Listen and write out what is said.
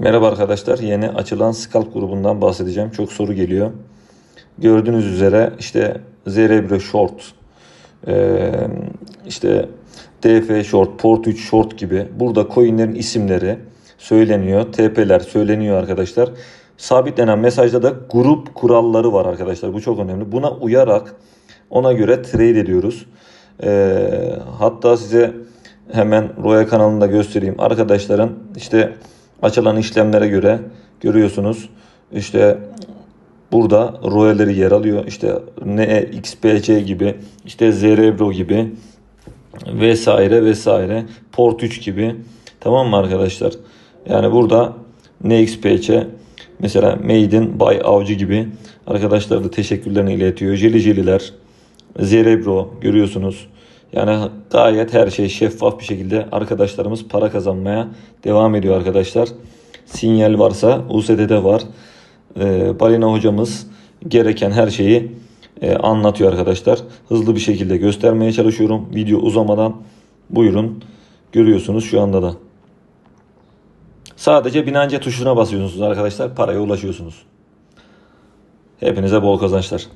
Merhaba arkadaşlar. Yeni açılan Scalp grubundan bahsedeceğim. Çok soru geliyor. Gördüğünüz üzere işte Zerebro Short, eee, işte DF Short, Port 3 Short gibi burada coinlerin isimleri söyleniyor. TP'ler söyleniyor arkadaşlar. Sabitlenen mesajda da grup kuralları var arkadaşlar. Bu çok önemli. Buna uyarak ona göre trade ediyoruz. Eee, hatta size hemen Roya kanalında göstereyim. Arkadaşların işte açılan işlemlere göre görüyorsunuz. İşte burada royaları yer alıyor. İşte NXPC gibi, işte Zerebro gibi vesaire vesaire. Port 3 gibi. Tamam mı arkadaşlar? Yani burada NXPC mesela Made in by Avcı gibi arkadaşlar da teşekkürlerini iletiyor. Jeli Jeliler, Zerebro görüyorsunuz. Yani gayet her şey şeffaf bir şekilde arkadaşlarımız para kazanmaya devam ediyor arkadaşlar. Sinyal varsa USD'de var. Ee, Balina hocamız gereken her şeyi e, anlatıyor arkadaşlar. Hızlı bir şekilde göstermeye çalışıyorum. Video uzamadan buyurun. Görüyorsunuz şu anda da. Sadece Binance tuşuna basıyorsunuz arkadaşlar. Paraya ulaşıyorsunuz. Hepinize bol kazançlar.